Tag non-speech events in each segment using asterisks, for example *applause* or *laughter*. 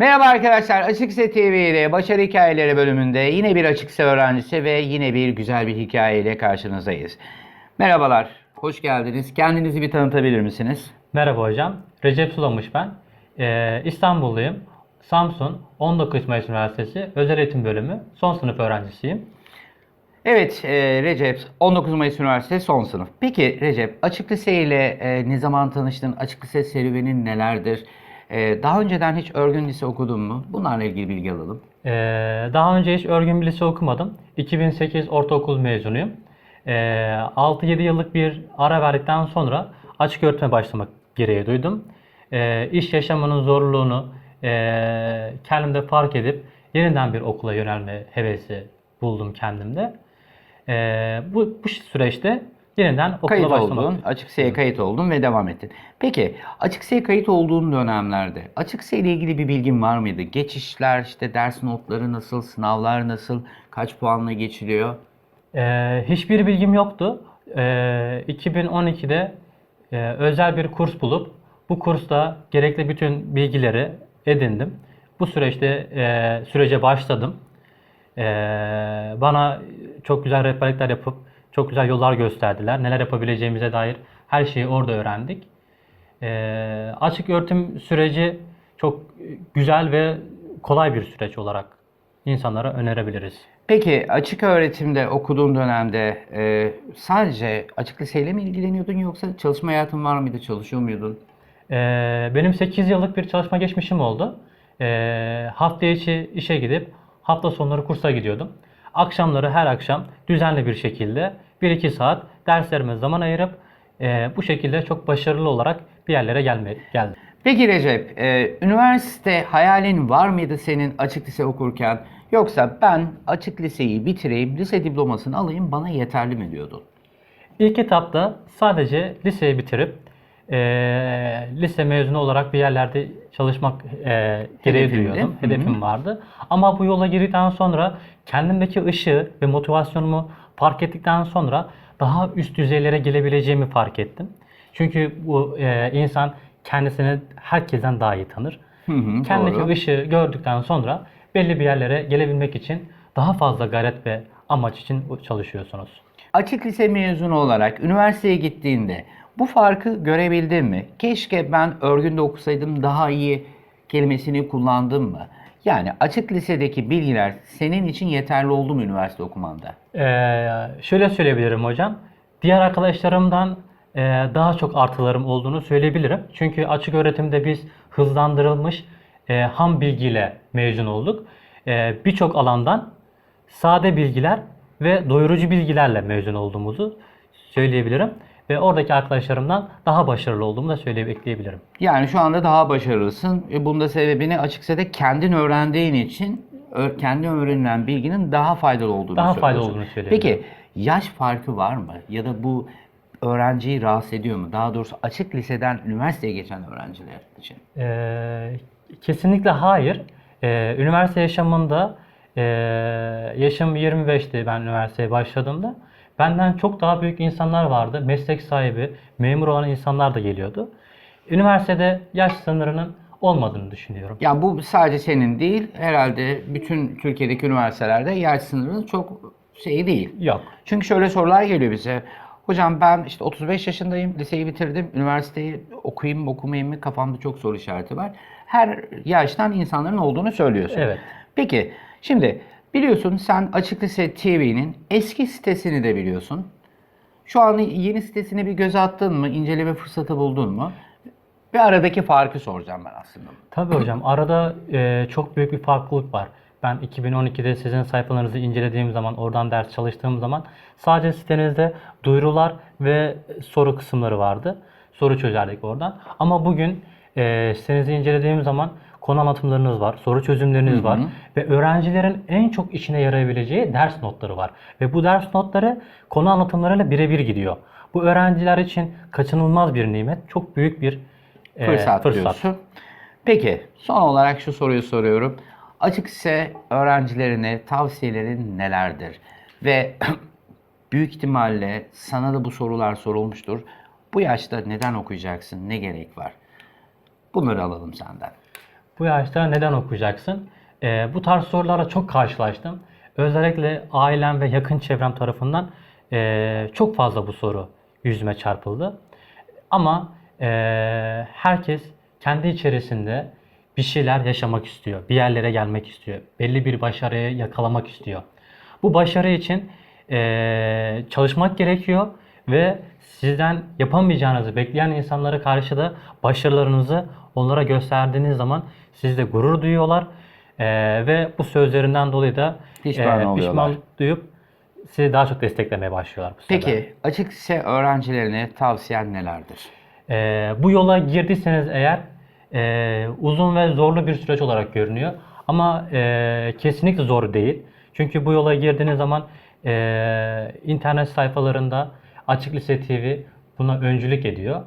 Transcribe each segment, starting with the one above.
Merhaba arkadaşlar. Açıkse TV'de Başarı Hikayeleri bölümünde yine bir Açıkse öğrencisi ve yine bir güzel bir hikayeyle karşınızdayız. Merhabalar. Hoş geldiniz. Kendinizi bir tanıtabilir misiniz? Merhaba hocam. Recep Sulamış ben. Ee, İstanbulluyum. Samsun 19 Mayıs Üniversitesi Özel Eğitim Bölümü son sınıf öğrencisiyim. Evet e, Recep 19 Mayıs Üniversitesi son sınıf. Peki Recep açık lise ile e, ne zaman tanıştın? Açık lise serüvenin nelerdir? E, daha önceden hiç örgün lise okudun mu? Bunlarla ilgili bilgi alalım. Ee, daha önce hiç örgün bir lise okumadım. 2008 ortaokul mezunuyum. Ee, 6-7 yıllık bir ara verdikten sonra açık öğretime başlamak gereği duydum. Ee, iş yaşamının zorluğunu ee, kendimde fark edip yeniden bir okula yönelme hevesi buldum kendimde. Ee, bu, bu süreçte yeniden okula Kayıt başlamak. oldun, açık liseye kayıt oldun ve devam ettin. Peki açık liseye kayıt olduğun dönemlerde açık lise ile ilgili bir bilgin var mıydı? Geçişler, işte ders notları nasıl, sınavlar nasıl, kaç puanla geçiliyor? Ee, hiçbir bilgim yoktu. Ee, 2012'de e, özel bir kurs bulup bu kursta gerekli bütün bilgileri edindim. Bu süreçte e, sürece başladım. Ee, bana çok güzel rehberlikler yapıp çok güzel yollar gösterdiler. Neler yapabileceğimize dair her şeyi orada öğrendik. Ee, açık öğretim süreci çok güzel ve kolay bir süreç olarak insanlara önerebiliriz. Peki açık öğretimde okuduğun dönemde e, sadece açık liseyle mi ilgileniyordun yoksa çalışma hayatın var mıydı, çalışıyor muydun? Ee, benim 8 yıllık bir çalışma geçmişim oldu. Ee, hafta içi işe gidip hafta sonları kursa gidiyordum. Akşamları her akşam düzenli bir şekilde 1-2 saat derslerime zaman ayırıp e, bu şekilde çok başarılı olarak bir yerlere gelme, geldim. Peki Recep, e, üniversite hayalin var mıydı senin açık lise okurken? Yoksa ben açık liseyi bitireyim, lise diplomasını alayım bana yeterli mi diyordun? İlk etapta sadece liseyi bitirip e, lise mezunu olarak bir yerlerde çalışmak e, gereği Hedefindi. duyuyordum. Hedefim vardı. Ama bu yola girdikten sonra kendimdeki ışığı ve motivasyonumu fark ettikten sonra daha üst düzeylere gelebileceğimi fark ettim. Çünkü bu e, insan kendisini herkesten daha iyi tanır. Hı hı, Kendindeki doğru. ışığı gördükten sonra belli bir yerlere gelebilmek için daha fazla gayret ve amaç için çalışıyorsunuz. Açık lise mezunu olarak üniversiteye gittiğinde bu farkı görebildin mi? Keşke ben örgünde okusaydım daha iyi kelimesini kullandım mı? Yani açık lisedeki bilgiler senin için yeterli oldu mu üniversite okumanda? Ee, şöyle söyleyebilirim hocam. Diğer arkadaşlarımdan e, daha çok artılarım olduğunu söyleyebilirim. Çünkü açık öğretimde biz hızlandırılmış e, ham bilgiyle mezun olduk. E, Birçok alandan sade bilgiler ve doyurucu bilgilerle mezun olduğumuzu söyleyebilirim. Ve oradaki arkadaşlarımdan daha başarılı olduğumu da söyleyip ekleyebilirim. Yani şu anda daha başarılısın. E, Bunda sebebini açıkçası da kendin öğrendiğin için kendi öğrenilen bilginin daha faydalı olduğunu Daha faydalı olduğunu söyleyebilirim. Peki yaş farkı var mı? Ya da bu öğrenciyi rahatsız ediyor mu? Daha doğrusu açık liseden üniversiteye geçen öğrenciler için. Ee, kesinlikle hayır. Ee, üniversite yaşamında e, yaşım 25'ti ben üniversiteye başladığımda. Benden çok daha büyük insanlar vardı. Meslek sahibi, memur olan insanlar da geliyordu. Üniversitede yaş sınırının olmadığını düşünüyorum. Ya bu sadece senin değil, herhalde bütün Türkiye'deki üniversitelerde yaş sınırı çok şey değil. Yok. Çünkü şöyle sorular geliyor bize. Hocam ben işte 35 yaşındayım, liseyi bitirdim, üniversiteyi okuyayım mı okumayayım mı kafamda çok soru işareti var. Her yaştan insanların olduğunu söylüyorsun. Evet. Peki şimdi biliyorsun sen Açık Lise TV'nin eski sitesini de biliyorsun. Şu an yeni sitesine bir göz attın mı, inceleme fırsatı buldun mu? Ve aradaki farkı soracağım ben aslında. Tabii hocam arada e, çok büyük bir farklılık var. Ben 2012'de sizin sayfalarınızı incelediğim zaman, oradan ders çalıştığım zaman sadece sitenizde duyurular ve soru kısımları vardı. Soru çözerdik oradan. Ama bugün e, sitenizi incelediğim zaman konu anlatımlarınız var, soru çözümleriniz var ve öğrencilerin en çok işine yarayabileceği ders notları var. Ve bu ders notları konu anlatımlarıyla birebir gidiyor. Bu öğrenciler için kaçınılmaz bir nimet, çok büyük bir e, fırsat, diyorsun. Peki son olarak şu soruyu soruyorum. Açık ise öğrencilerine tavsiyelerin nelerdir? Ve *clears throat* büyük ihtimalle sana da bu sorular sorulmuştur. Bu yaşta neden okuyacaksın? Ne gerek var? Bunları alalım senden. Bu yaşta neden okuyacaksın? Ee, bu tarz sorulara çok karşılaştım. Özellikle ailem ve yakın çevrem tarafından ee, çok fazla bu soru yüzüme çarpıldı. Ama ee, herkes kendi içerisinde bir şeyler yaşamak istiyor. Bir yerlere gelmek istiyor. Belli bir başarıyı yakalamak istiyor. Bu başarı için ee, çalışmak gerekiyor ve sizden yapamayacağınızı bekleyen insanlara karşı da başarılarınızı onlara gösterdiğiniz zaman siz de gurur duyuyorlar Ee, ve bu sözlerinden dolayı da Pişman oluyorlar. pişman duyup sizi daha çok desteklemeye başlıyorlar bu sefer. Peki açık lise öğrencilerine tavsiyen nelerdir? Ee, bu yola girdiyseniz eğer e, uzun ve zorlu bir süreç olarak görünüyor. Ama e, kesinlikle zor değil. Çünkü bu yola girdiğiniz zaman e, internet sayfalarında Açık Lise TV buna öncülük ediyor.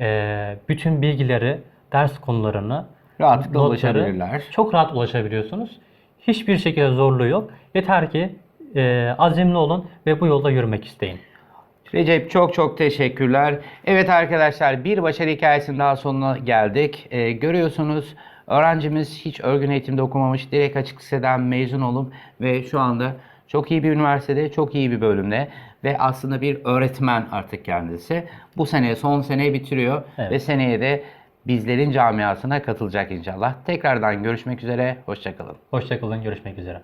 E, bütün bilgileri, ders konularını, Rahatlıkla notları ulaşabilirler. Çok rahat ulaşabiliyorsunuz. Hiçbir şekilde zorluğu yok. Yeter ki e, azimli olun ve bu yolda yürümek isteyin. Recep çok çok teşekkürler. Evet arkadaşlar bir başarı hikayesinin daha sonuna geldik. Ee, görüyorsunuz öğrencimiz hiç örgün eğitimde okumamış. Direkt açık liseden mezun olup ve şu anda çok iyi bir üniversitede, çok iyi bir bölümde ve aslında bir öğretmen artık kendisi. Bu sene son sene bitiriyor Evet. ve seneye de bizlerin camiasına katılacak inşallah. Tekrardan görüşmek üzere, hoşçakalın. Hoşçakalın, görüşmek üzere.